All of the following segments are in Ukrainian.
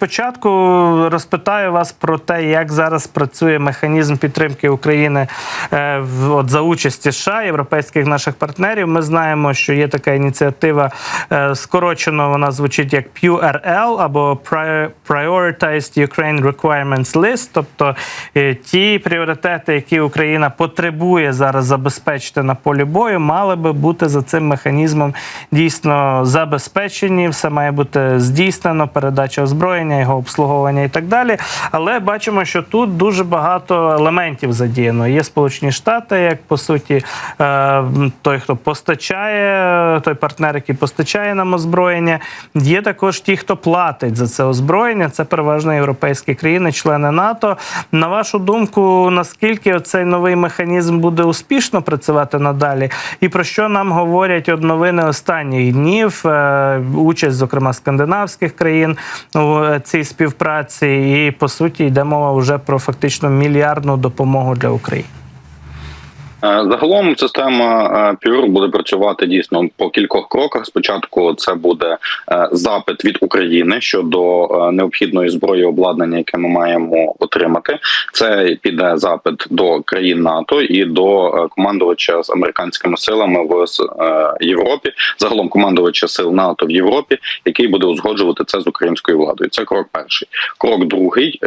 спочатку розпитаю вас про те, як зараз працює механізм підтримки України е, от, за участі США, європейських наших партнерів. Ми знаємо, що є така ініціатива, е, скорочено вона звучить як PURL або Pri- Prioritized Ukraine Requirements List, тобто е, ті пріоритети, які Україна потребує зараз забезпечити на полі бою, мали би бути за цим механізмом дійсно забезпечені. Все має бути здійснено, передача озброєння, його обслуговування і так далі. Але бачимо, що тут дуже багато елементів задіяно. Є Сполучені Штати, як по суті, е, той, хто постачає, той партнер, який постачає нам озброєння. Є також ті, хто платить за це озброєння. Це переважно європейські країни, члени НАТО. На вашу думку, наскільки цей новий механізм буде успішно працювати надалі, і про що нам говорять от новини останніх днів? Е, Участь, зокрема, скандинавських країн у е, цій співпраці, і по суті йде мова вже про фактично мільярдну допомогу для України. Е, Загалом система е, Пюр буде працювати дійсно по кількох кроках. Спочатку це буде е, запит від України щодо необхідної зброї обладнання, яке ми маємо отримати. Це піде запит до країн НАТО і до командувача з американськими силами в Європі. Загалом командувача сил НАТО в Європі, який буде узгоджувати це з українською владою. Це крок перший. Крок другий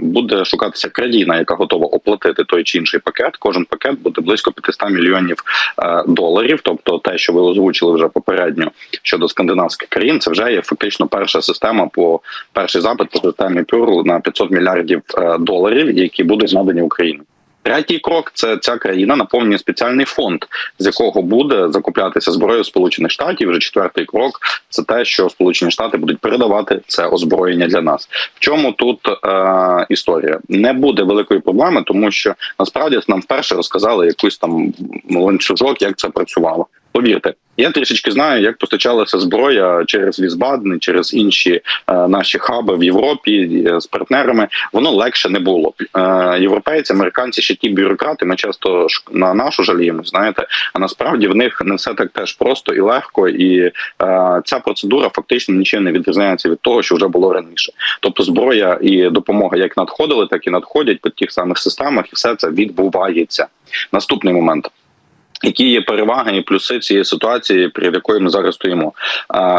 буде шукатися країна, яка готова оплатити той чи інший пакет. Кожен пакет буде близько 500 мільйонів е, доларів. Тобто, те, що ви озвучили вже попередньо щодо скандинавських країн, це вже є фактично перша система по перший запит по системі Пюрл на 500 мільярдів е, доларів, які будуть надані Україні. Третій крок це ця країна наповнює спеціальний фонд, з якого буде закуплятися зброя Сполучених Штатів. Вже четвертий крок це те, що Сполучені Штати будуть передавати це озброєння для нас. В чому тут е, історія? Не буде великої проблеми, тому що насправді нам вперше розказали якусь там ланцюжок, як це працювало. Повірте, я трішечки знаю, як постачалася зброя через Візбадни, через інші е, наші хаби в Європі е, з партнерами. Воно легше не було. Е, європейці, американці, ще ті бюрократи. Ми часто на нашу жаліємо, знаєте. А насправді в них не все так теж просто і легко, і е, ця процедура фактично нічим не відрізняється від того, що вже було раніше. Тобто, зброя і допомога як надходили, так і надходять по тих самих системах, і все це відбувається. Наступний момент. Які є переваги і плюси цієї ситуації, перед якою ми зараз стоїмо?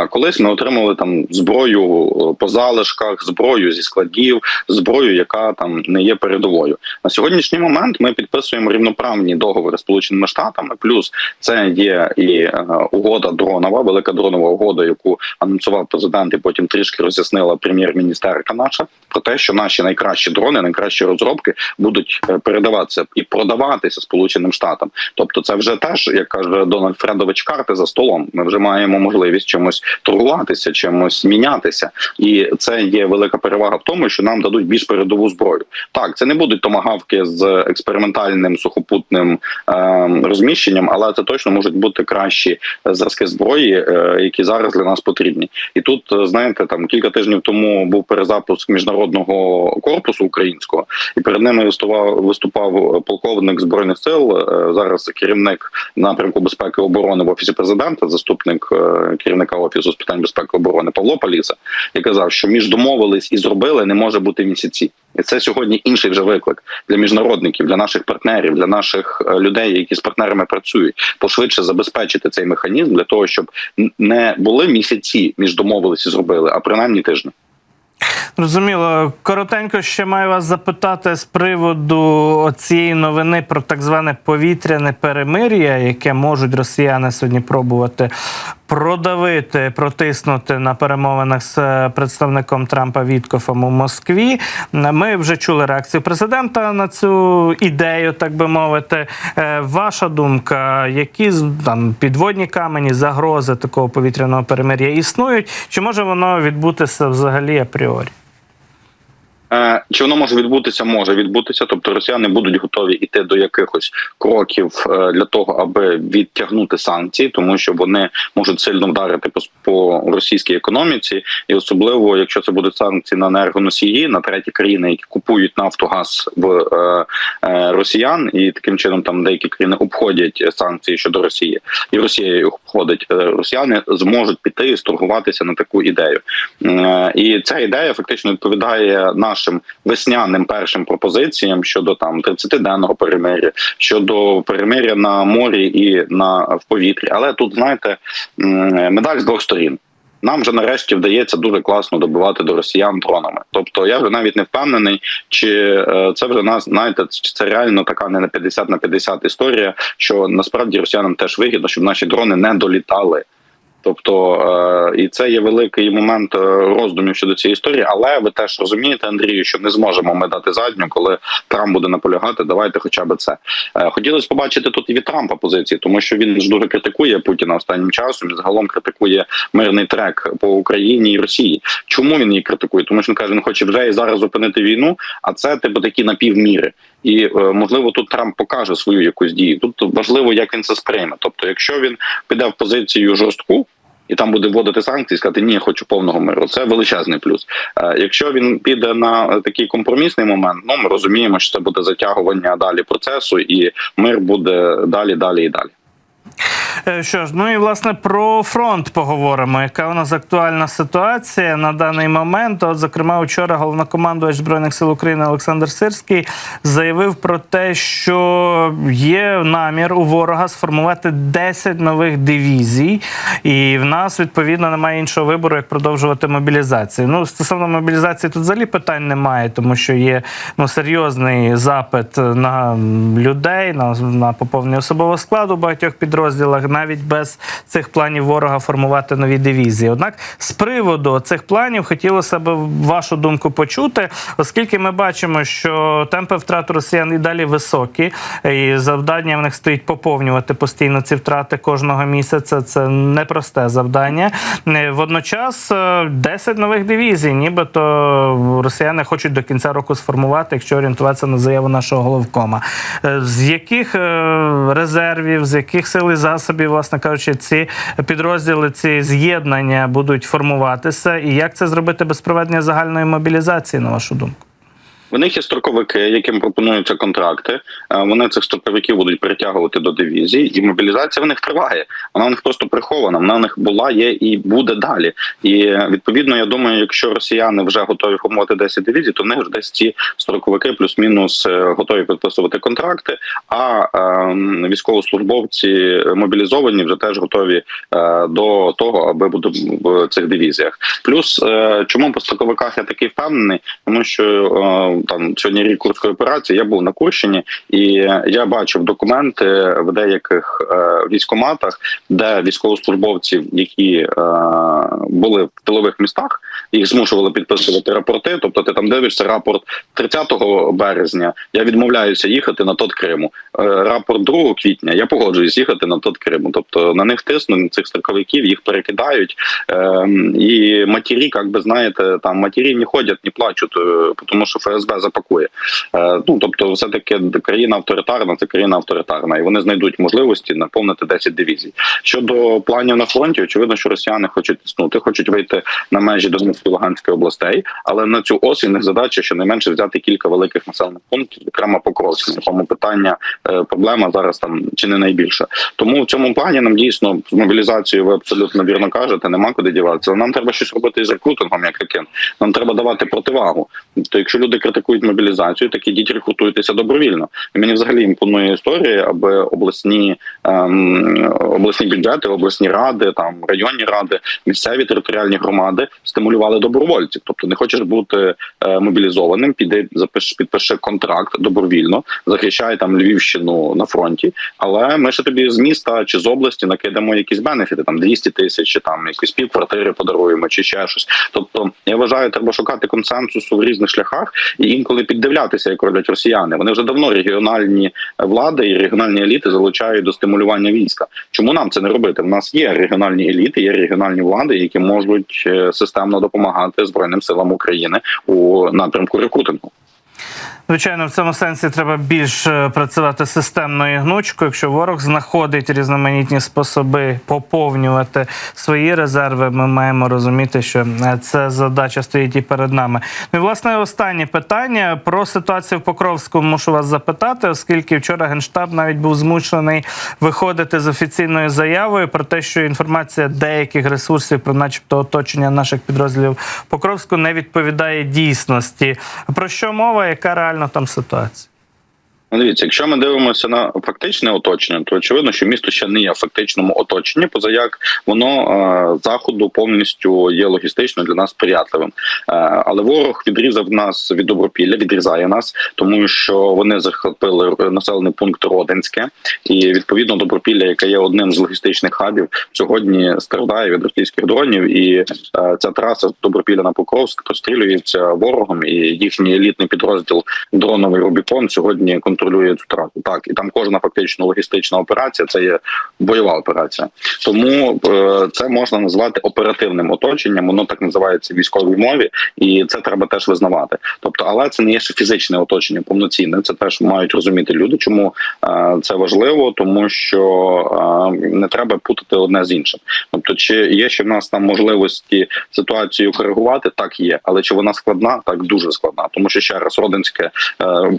Колись ми отримали там зброю по залишках, зброю зі складів, зброю, яка там не є передовою. На сьогоднішній момент ми підписуємо рівноправні договори з Сполученими Штатами. Плюс це є і е, угода дронова, велика дронова угода, яку анонсував президент, і потім трішки роз'яснила прем'єр-міністерка наша про те, що наші найкращі дрони, найкращі розробки будуть е, передаватися і продаватися Сполученим Штатам. Тобто, це вже теж, як каже Дональд Фредович, карти за столом. Ми вже маємо можливість чимось торгуватися, чимось мінятися, і це є велика перевага в тому, що нам дадуть більш передову зброю. Так, це не будуть томагавки з експериментальним сухопутним е, розміщенням, але це точно можуть бути кращі зразки зброї, е, які зараз для нас потрібні. І тут е, знаєте, там кілька тижнів тому був перезапуск міжнародного корпусу українського, і перед ними виступав виступав полковник збройних сил. е, Зараз керівник напрямку безпеки оборони в офісі президента, заступник е, керівника офісу з питань безпеки оборони Павло Паліса, і казав, що між домовились і зробили не може бути місяці. І це сьогодні інший вже виклик для міжнародників, для наших партнерів, для наших е, людей, які з партнерами працюють, пошвидше забезпечити цей механізм для того, щоб не були місяці між домовились і зробили, а принаймні тижні. Зрозуміло. Коротенько ще маю вас запитати з приводу цієї новини про так зване повітряне перемир'я, яке можуть росіяни сьогодні пробувати продавити, протиснути на перемовинах з е, представником Трампа Віткофом у Москві. Ми вже чули реакцію президента на цю ідею, так би мовити. Е, Ваша думка, які там підводні камені, загрози такого повітряного перемир'я існують? Чи може воно відбутися взагалі апріорі? Е, Чи воно може відбутися? Може відбутися. Тобто росіяни будуть готові йти до якихось кроків е, для того, аби відтягнути санкції, тому що вони можуть сильно вдарити по, російській економіці, і особливо якщо це будуть санкції на енергоносії, на треті країни, які купують нафту, газ в е, росіян, і таким чином там деякі країни обходять санкції щодо Росії, і Росія їх обходить. Росіяни зможуть піти і сторгуватися на таку ідею. І ця ідея фактично відповідає нашим весняним першим пропозиціям щодо там 30-денного перемир'я, щодо перемир'я на морі і на в повітрі. Але тут знаєте медаль з двох сторін. Нам вже нарешті вдається дуже класно добивати до росіян дронами. Тобто я вже навіть не впевнений, чи е, це вже нас знаєте, чи це реально така не на 50 на 50 історія, що насправді росіянам теж вигідно, щоб наші дрони не долітали. Тобто, е, і це є великий момент е, роздумів щодо цієї історії. Але ви теж розумієте, Андрію, що не зможемо ми дати задню, коли Трамп буде наполягати. Давайте, хоча б це Е, хотілося побачити тут і від Трампа позиції, тому що він ж дуже критикує Путіна останнім часом і загалом критикує мирний трек по Україні і Росії. Чому він її критикує? Тому що він каже, він хоче вже і зараз зупинити війну, а це типу такі напівміри. І можливо тут Трамп покаже свою якусь дію. Тут важливо, як він це сприйме. Тобто, якщо він піде в позицію жорстку. І там буде вводити санкції, і сказати, ні, хочу повного миру. Це величезний плюс. Е, якщо він піде на е, такий компромісний момент, ну ми розуміємо, що це буде затягування далі процесу, і мир буде далі, далі і далі. Е, Що ж, ну і власне про фронт поговоримо. Яка у нас актуальна ситуація на даний момент? От, зокрема, вчора головнокомандувач збройних сил України Олександр Сирський заявив про те, що є намір у ворога сформувати 10 нових дивізій, і в нас відповідно немає іншого вибору, як продовжувати мобілізацію. Ну стосовно мобілізації, тут взагалі питань немає, тому що є ну серйозний запит на людей, на, на поповнення особового складу в багатьох підрозділах, навіть без цих планів ворога формувати нові дивізії. Однак, з приводу цих планів хотілося б вашу думку почути, оскільки ми бачимо, що темпи втрат росіян і далі високі, і завдання в них стоїть поповнювати постійно ці втрати кожного місяця. Це непросте завдання. Е, Водночас е, 10 нових дивізій, нібито росіяни хочуть до кінця року сформувати, якщо орієнтуватися на заяву нашого головкома. Е, З яких е, резервів, з яких сил і засобів, власне кажучи, ці підрозділи, ці з'єднання будуть формуватися, і як це зробити без проведення загальної мобілізації, на вашу думку? В них є строковики, яким пропонуються контракти. Е, Вони цих строковиків будуть притягувати до дивізій, і мобілізація в них триває. Вона в них просто прихована. Вона в них була, є і буде далі. І відповідно, я думаю, якщо росіяни вже готові формувати 10 дивізій, то в них десь ці строковики плюс-мінус е, готові підписувати контракти. А е, військовослужбовці мобілізовані вже теж готові до того, аби бути в цих дивізіях. Плюс чому по строковиках я такий впевнений, тому що там сьогодні рік курської операції. Я був на Курщині, і я бачив документи в деяких е, військоматах, де військовослужбовців, які е, були в тилових містах, їх змушували підписувати рапорти. Тобто, ти там дивишся рапорт 30 березня. Я відмовляюся їхати на тот Криму. Е, рапорт 2 квітня. Я погоджуюсь їхати на тот Криму. Тобто на них тиснуть цих строковиків, їх перекидають. Е, і матері, як би знаєте, там матері не ходять, не плачуть, тому що ФСБ запакує. Е, ну тобто, все таки країна авторитарна, це країна авторитарна, і вони знайдуть можливості наповнити 10 дивізій. Щодо планів на фронті, очевидно, що росіяни хочуть тиснути, хочуть вийти на межі Донецької Луганської областей, але на цю осінь їх задача щонайменше взяти кілька великих населених пунктів, зокрема Покровськ, якому питання е, проблема зараз там чи не найбільша. Тому в цьому плані нам дійсно з мобілізацією ви абсолютно вірно кажете, нема куди діватися. Нам треба щось робити із рекрутингом, як таким. Нам треба давати противагу. То якщо люди критикують мобілізацію, так ідіть рекрутуйтеся добровільно. І мені взагалі імпонує історія, аби обласні ем, обласні бюджети, обласні ради, там районні ради, місцеві територіальні громади стимулювали добровольців. Тобто не хочеш бути е, мобілізованим, піди запиш, підпиши контракт добровільно, захищай там Львівщину на фронті. Але ми ще тобі з міста чи з області накидаємо якісь бенефіти, там 200 тисяч, чи там якісь півквартири подаруємо, чи ще щось. Тобто, я вважаю, треба шукати консенсусу в різних шляхах. І інколи піддивлятися, як роблять росіяни. Вони вже давно регіональні влади і регіональні еліти залучають до стимулювання війська. Чому нам це не робити? У нас є регіональні еліти, є регіональні влади, які можуть е, системно допомагати збройним силам України у напрямку рекрутингу. Звичайно, в цьому сенсі треба більш е, працювати системно і гнучко. Якщо ворог знаходить різноманітні способи поповнювати свої резерви, ми маємо розуміти, що це задача стоїть і перед нами. Ну і власне останнє питання про ситуацію в Покровську. Мушу вас запитати, оскільки вчора генштаб навіть був змушений виходити з офіційною заявою про те, що інформація деяких ресурсів про, начебто, оточення наших підрозділів Покровську не відповідає дійсності. Про що мова? Яка реально там ситуація? Ну, Дивіться, якщо ми дивимося на фактичне оточення, то очевидно, що місто ще не є в фактичному оточенні, поза як воно е, заходу повністю є логістично для нас сприятливим. Е, але ворог відрізав нас від добропілля, відрізає нас, тому що вони захопили населений пункт Родинське, і відповідно добропілля, яке є одним з логістичних хабів, сьогодні страждає від російських дронів. І е, ця траса добропілля на Покровськ прострілюється ворогом, і їхній елітний підрозділ дроновий Рубікон сьогодні контролює цю трасу. Так і там кожна фактично логістична операція це є бойова операція. Тому е, це можна назвати оперативним оточенням. Воно так називається в військовій мові, і це треба теж визнавати. Тобто, але це не є ще фізичне оточення повноцінне. Це теж мають розуміти люди. Чому е, це важливо? Тому що е, не треба путати одне з іншим. Тобто, чи є ще в нас там можливості ситуацію коригувати? Так є, але чи вона складна? Так дуже складна. Тому що ще раз Родинське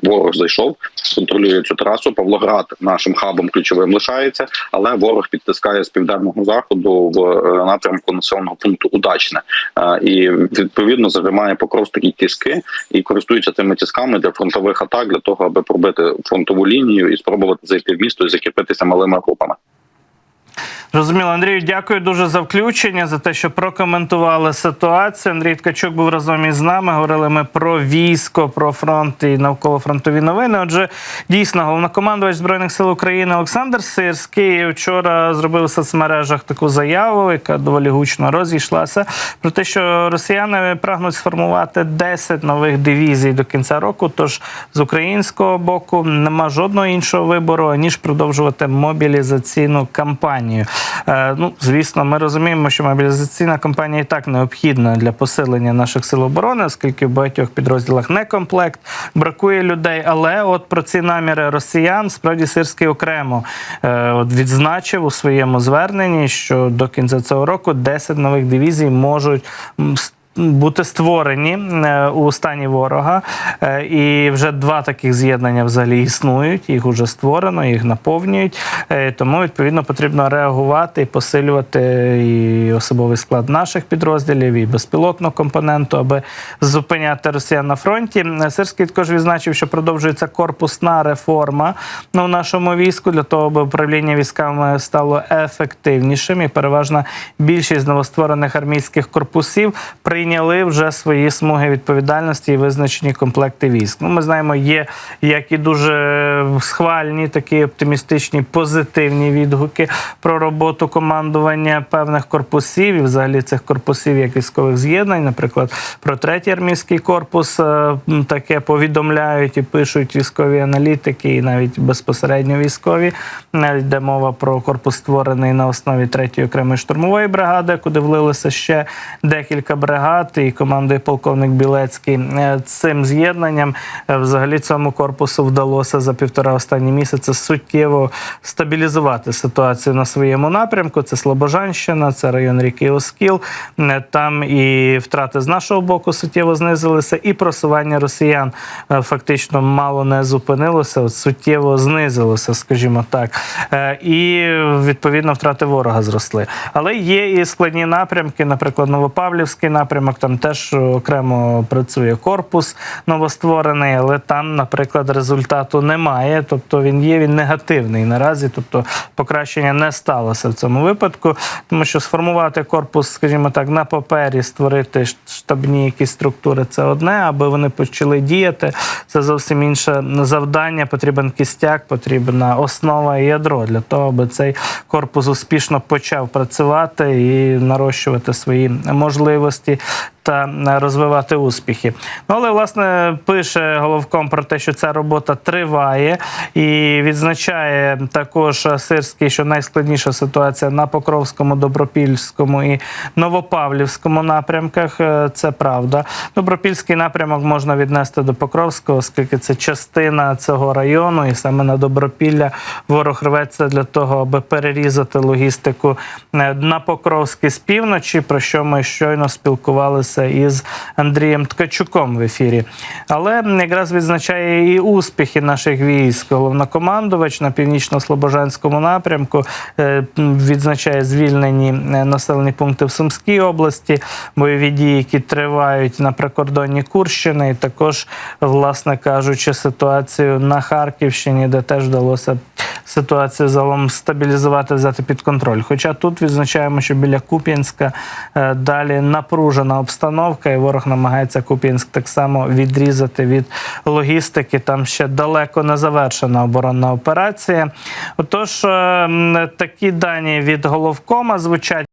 ворог зайшов, контролює цю трасу. Павлоград нашим хабом ключовим лишається, але ворог підтискає з південного заходу в е, напрямку населеного пункту Удачне Е, і відповідно займає покров такі тіски і користується цими тісками для фронтових атак для того, аби пробити фронтову лінію і спробувати зайти в місто і закріпитися малими групами. Зрозуміло, Андрію, дякую дуже за включення, за те, що прокоментували ситуацію. Андрій Ткачук був разом із нами. Говорили ми про військо, про фронт і навколофронтові новини. Отже, дійсно, головнокомандувач збройних сил України Олександр Сирський вчора зробив у соцмережах таку заяву, яка доволі гучно розійшлася, про те, що росіяни прагнуть сформувати 10 нових дивізій до кінця року. Тож з українського боку нема жодного іншого вибору ніж продовжувати мобілізаційну кампанію. Е, Ну, звісно, ми розуміємо, що мобілізаційна кампанія і так необхідна для посилення наших сил оборони, оскільки в багатьох підрозділах не комплект, бракує людей. Але от про ці наміри росіян справді Сирський окремо е, от відзначив у своєму зверненні, що до кінця цього року 10 нових дивізій можуть. Бути створені е, у стані ворога, Е, і вже два таких з'єднання взагалі існують. Їх вже створено, їх наповнюють. Е, Тому відповідно потрібно реагувати і посилювати і особовий склад наших підрозділів, і безпілотну компоненту, аби зупиняти росіян на фронті. Сирський також відзначив, що продовжується корпусна реформа ну, в нашому війську для того, аби управління військами стало ефективнішим. І переважна більшість новостворених армійських корпусів прийняли вже свої смуги відповідальності і визначені комплекти військ. Ну, ми знаємо, є як і дуже схвальні, такі оптимістичні, позитивні відгуки про роботу командування певних корпусів і взагалі цих корпусів як військових з'єднань, наприклад, про третій армійський корпус е, таке повідомляють і пишуть військові аналітики, і навіть безпосередньо військові. Навіть йде мова про корпус, створений на основі третьої окремої штурмової бригади, куди влилося ще декілька бригад, і командує полковник Білецький. Е, Цим з'єднанням е, взагалі цьому корпусу вдалося за півтора останні місяці суттєво стабілізувати ситуацію на своєму напрямку. Це Слобожанщина, це район ріки Оскіл. Е, Там і втрати з нашого боку суттєво знизилися, і просування росіян е, фактично мало не зупинилося, от суттєво знизилося, скажімо так. Е, І відповідно втрати ворога зросли. Але є і складні напрямки, наприклад, Новопавлівський напрямок, там теж окремо працює корпус новостворений, але там, наприклад, результату немає. Тобто він є, він негативний наразі. Тобто покращення не сталося в цьому випадку, тому що сформувати корпус, скажімо так, на папері, створити штабні якісь структури це одне, аби вони почали діяти. Це зовсім інше завдання. Потрібен кістяк, потрібна основа і ядро для того, аби цей корпус успішно почав працювати і нарощувати свої можливості та е, розвивати успіхи. Ну, але власне пише головком про те, що ця робота триває, і відзначає також Сирський, що найскладніша ситуація на Покровському, Добропільському і Новопавлівському напрямках. Е, Це правда. Добропільський напрямок можна віднести до Покровського, оскільки це частина цього району, і саме на Добропілля ворог рветься для того, аби перерізати логістику е, на Покровський з півночі, про що ми щойно спілкувалися із Андрієм Ткачуком в ефірі. Але якраз відзначає і успіхи наших військ. Головнокомандувач на північно-слобожанському напрямку е, відзначає звільнені е, населені пункти в Сумській області, бойові дії, які тривають на прикордонні Курщини, і також, власне кажучи, ситуацію на Харківщині, де теж вдалося ситуацію залом стабілізувати, взяти під контроль. Хоча тут відзначаємо, що біля Куп'янська е, далі напружена обстановка, і ворог намагається Куп'янськ так само відрізати від логістики. Там ще далеко не завершена оборонна операція. Отож, е, такі дані від головкома звучать.